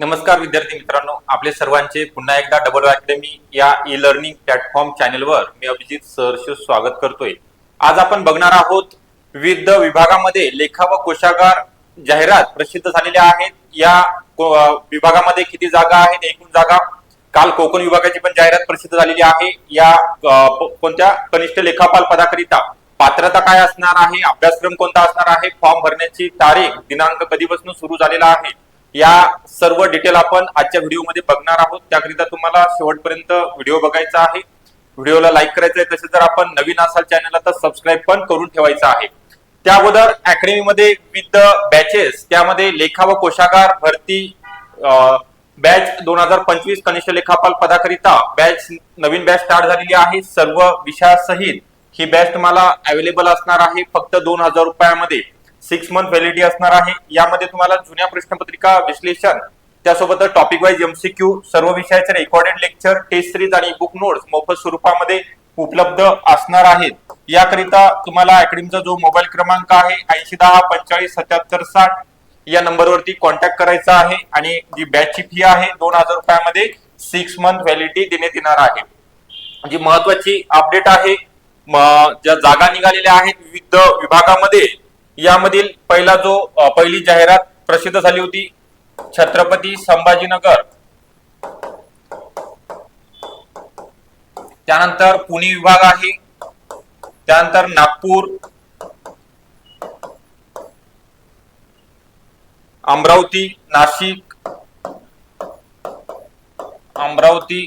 नमस्कार विद्यार्थी मित्रांनो आपले सर्वांचे पुन्हा एकदा डबल अकॅडमी या ई लर्निंग प्लॅटफॉर्म चॅनेलवर मी अभिजित सरशी स्वागत करतोय. आज आपण बघणार आहोत विविध विभागामध्ये लेखा व कोशागार जाहिरात प्रसिद्ध झालेल्या आहेत. या विभागामध्ये किती जागा आहेत एकूण जागा? काल कोकण विभागाची पण जाहिरात प्रसिद्ध झालेली आहे. या कोणत्या कनिष्ठ लेखापाल पदाकरिता पात्रता काय असणार आहे अभ्यासक्रम कोणता असणार आहे फॉर्म भरण्याची तारीख दिनांक कधीपासून सुरू झालेला आहे या सर्व डिटेल आपण आजच्या व्हिडिओमध्ये बघणार आहोत. त्याकरिता तुम्हाला शेवटपर्यंत व्हिडिओ बघायचा आहे. व्हिडिओला लाईक करायचं आहे. तसेच जर आपण नवीन असाल चॅनलला तर सबस्क्राईब पण करून ठेवायचं आहे. त्या अगोदर अकॅडमीमध्ये विविध बॅचेस त्यामध्ये लेखा व कोशागार भरती बॅच दोन हजार पंचवीस कनिष्ठ लेखापाल पदाकरिता बॅच नवीन बॅच स्टार्ट झालेली आहे. सर्व विषयासहित ही बॅच तुम्हाला अवेलेबल असणार आहे. फक्त दोन हजार रुपयामध्ये. सिक्स मंथ व्हॅलिडिटी असणार आहे. यामध्ये तुम्हाला जुन्या प्रश्नपत्रिका विश्लेषण त्यासोबत टॉपिक वाईज एमसीक्यू सर्व विषयाचे रेकॉर्डेड लेक्चर टेस्ट सिरीज आणि बुक नोट्स मोफत स्वरूपामध्ये उपलब्ध असणार आहेत. याकरिता तुम्हाला अकॅडमीचा जो मोबाईल क्रमांक आहे ऐंशी दहा पंचेचाळीस सत्याहत्तर साठ या नंबरवरती कॉन्टॅक्ट करायचा आहे आणि जी बॅचची फी आहे दोन हजार रुपयामध्ये सिक्स मंथ व्हॅलिडिटी देण्यात येणार आहे. जी महत्वाची अपडेट आहे ज्या जागा निघालेल्या आहेत विविध विभागामध्ये यामधील पहिला जो पहिली जाहिरात प्रसिद्ध झाली होती छत्रपती संभाजीनगर. त्यानंतर पुणे विभाग आहे. त्यानंतर नागपूर. अमरावती नाशिक. अमरावती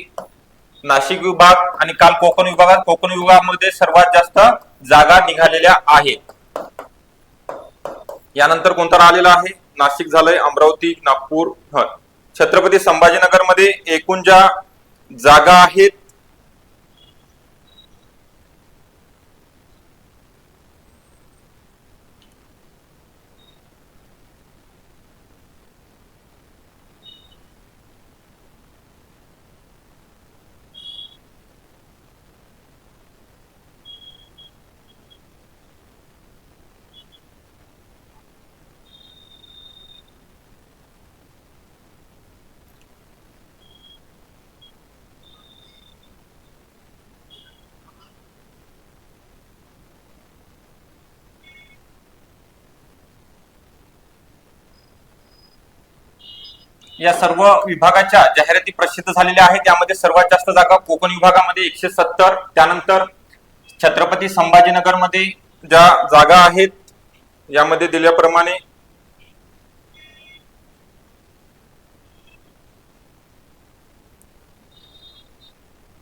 नाशिक विभाग आणि काल कोकण विभागात कोकण विभागामध्ये सर्वात जास्त जागा निघालेल्या आहेत. यानंतर कोणता राहिलेला आहे? नाशिक झालंय अमरावती नागपूर छत्रपती संभाजीनगरमध्ये एकूण ज्या जागा आहेत या सर्व विभागाच्या जाहिराती प्रसिद्ध झालेल्या आहेत. त्यामध्ये सर्वात जास्त जागा कोकण विभागामध्ये एकशे सत्तर. त्यानंतर छत्रपती संभाजीनगरमध्ये ज्या जागा आहेत यामध्ये दिल्याप्रमाणे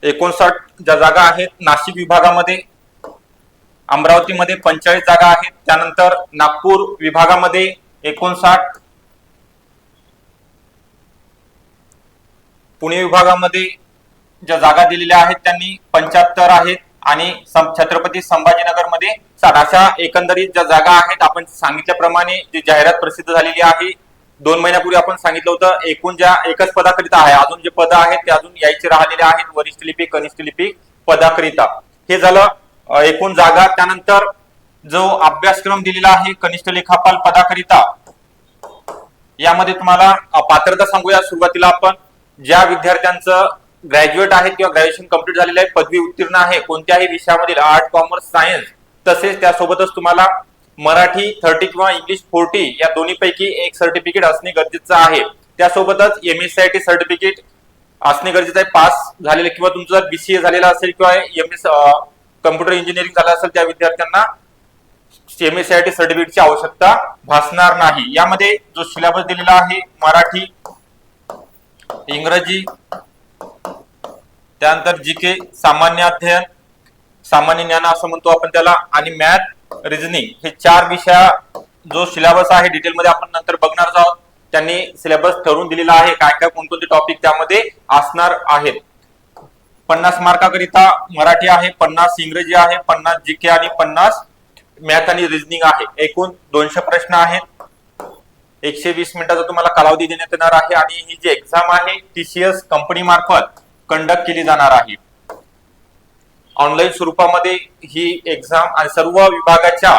एकोणसाठ ज्या जागा आहेत नाशिक विभागामध्ये अमरावतीमध्ये पंचेचाळीस जागा आहेत. त्यानंतर नागपूर विभागामध्ये एकोणसाठ पुणे विभागामध्ये ज्या जागा दिलेल्या आहेत त्यांनी पंच्याहत्तर आहेत आणि सं- छत्रपती संभाजीनगरमध्ये साठ. अशा एकंदरीत ज्या जागा आहेत आपण सांगितल्याप्रमाणे जी जाहिरात प्रसिद्ध झालेली आहे दोन महिन्यापूर्वी आपण सांगितलं होतं एकूण ज्या एकच पदाकरिता आहे अजून जे पद आहेत ते अजून यायचे राहिलेले आहेत वरिष्ठ लिपिक कनिष्ठ लिपिक पदाकरिता. हे झालं एकूण जागा. त्यानंतर जो अभ्यासक्रम दिलेला आहे कनिष्ठ लेखापाल पदाकरिता यामध्ये तुम्हाला पात्रता सांगूया सुरुवातीला आपण. ज्या विद्यार्थ्यांचं ग्रॅज्युएट आहे किंवा ग्रॅज्युएशन कंप्लीट झालेलं आहे पदवी उत्तीर्ण आहे कोणत्याही विषयामधील आर्ट कॉमर्स सायन्स तसेच त्यासोबतच तुम्हाला मराठी थर्टी किंवा इंग्लिश फोर्टी या दोन्हीपैकी एक सर्टिफिकेट असणे गरजेचं आहे. त्यासोबतच M S C I T certificate असणे गरजेचं आहे. पास झालेलं किंवा तुमचं जर बीसीए झालेला असेल किंवा एम एस कम्प्युटर इंजिनिअरिंग झालं असेल त्या विद्यार्थ्यांना एमएसआयटी सर्टिफिकेटची आवश्यकता भासणार नाही. यामध्ये जो सिलेबस दिलेला आहे मराठी इंग्रजी त्यानंतर जी के सामान्य अध्ययन सामान्य ज्ञान असं म्हणतो आपण त्याला. आणि मॅथ रिझनिंग हे चार विषया जो सिलेबस आहे डिटेलमध्ये आपण नंतर बघणार आहोत. त्यांनी सिलेबस ठरवून दिलेला आहे. काय काय कोणकोणते टॉपिक त्यामध्ये असणार आहेत. पन्नास मार्काकरिता मराठी आहे पन्नास इंग्रजी आहे पन्नास जी के आणि पन्नास मॅथ आणि रिझनिंग आहे. एकूण दोनशे प्रश्न आहेत. एकशे वीस मिनिटाचा तुम्हाला कालावधी देण्यात येणार आहे आणि ही जी एक्झाम आहे टीसीएस कंपनी मार्फत कंडक्ट केली जाणार आहे. ऑनलाईन स्वरूपामध्ये ही एक्झाम आणि सर्व विभागाच्या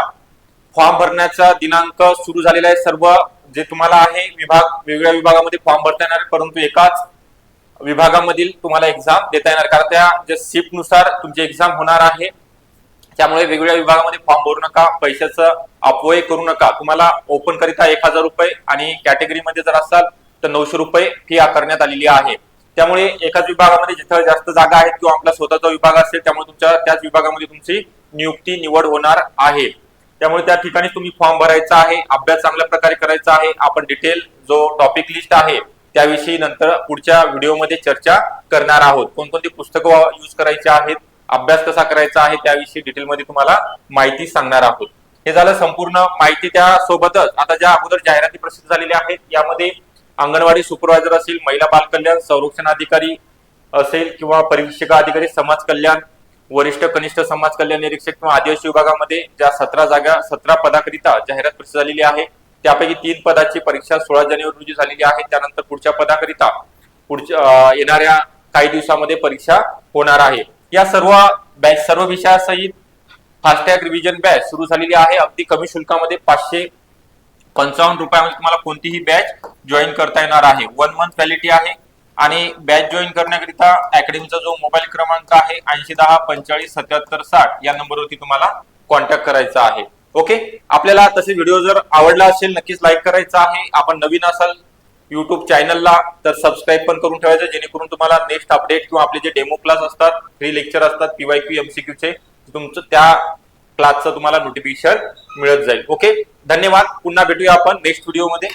फॉर्म भरण्याचा दिनांक सुरू झालेला आहे. सर्व जे तुम्हाला आहे विभाग वेगवेगळ्या विभागामध्ये फॉर्म भरता येणार परंतु एकाच विभागामधील तुम्हाला एक्झाम देता येणार कारण त्या ज्या तुमची एक्झाम होणार आहे. त्यामुळे वेगवेगळ्या विभागामध्ये फॉर्म भरू नका पैशाचं अपव्यय करू नका. तुम्हाला ओपन करिता एक हजार रुपये आणि कॅटेगरीमध्ये जर असाल तर नऊशे रुपये फी आकारण्यात आलेली आहे. त्यामुळे एकाच विभागामध्ये जिथं जास्त जागा आहेत किंवा आपला स्वतःचा विभाग असेल त्यामुळे तुमच्या त्याच विभागामध्ये तुमची नियुक्ती निवड होणार आहे. त्यामुळे त्या ठिकाणी तुम्ही फॉर्म भरायचा आहे अभ्यास चांगल्या प्रकारे करायचा आहे. आपण डिटेल जो टॉपिक लिस्ट आहे त्याविषयी नंतर पुढच्या व्हिडिओमध्ये चर्चा करणार आहोत. कोणकोणती पुस्तकं यूज करायची आहेत अभ्यास कसा करायचा आहे त्याविषयी डिटेलमध्ये तुम्हाला माहिती सांगणार आहोत. हे झालं संपूर्ण माहिती त्यासोबतच आता ज्या अगोदर जाहिराती प्रसिद्ध झालेल्या आहेत यामध्ये अंगणवाडी सुपरवायझर असेल महिला बालकल्याण संरक्षण अधिकारी असेल किंवा परीक्षिका अधिकारी समाज कल्याण वरिष्ठ कनिष्ठ समाज कल्याण निरीक्षक किंवा आदिवासी विभागामध्ये ज्या सतरा जागा सतरा पदाकरिता जाहिरात प्रसिद्ध झालेली आहे त्यापैकी तीन पदाची परीक्षा सोळा जानेवारी रोजी झालेली आहे. त्यानंतर पुढच्या पदाकरिता पुढच्या येणाऱ्या काही दिवसामध्ये परीक्षा होणार आहे. या सर्व बॅच सर्व विषयासहित फास्टॅग रिव्हिजन बॅच सुरू झालेली आहे. अगदी कमी शुल्कामध्ये पाचशे पंचावन्न रुपयामध्ये तुम्हाला कोणतीही बॅच जॉईन करता येणार आहे. वन मंथ व्हॅलिटी आहे. आणि बॅच जॉईन करण्याकरिता अकॅडमीचा जो मोबाईल क्रमांक आहे ऐंशी दहा पंचेचाळीस सत्याहत्तर साठ या नंबरवरती तुम्हाला कॉन्टॅक्ट करायचा आहे. ओके आपल्याला तसे व्हिडिओ जर आवडला असेल नक्कीच लाईक करायचा आहे. आपण नवीन असाल युट्यूब चॅनलला तर सबस्क्राईब पण करून ठेवायचं जेणेकरून तुम्हाला नेक्स्ट अपडेट किंवा आपले जे डेमो क्लास असतात फ्री लेक्चर असतात पीवायक्यू एमसीक्यूचे तुमचं त्या क्लासचं तुम्हाला नोटिफिकेशन मिळत जाईल. ओके धन्यवाद. पुन्हा भेटूया आपण नेक्स्ट व्हिडिओमध्ये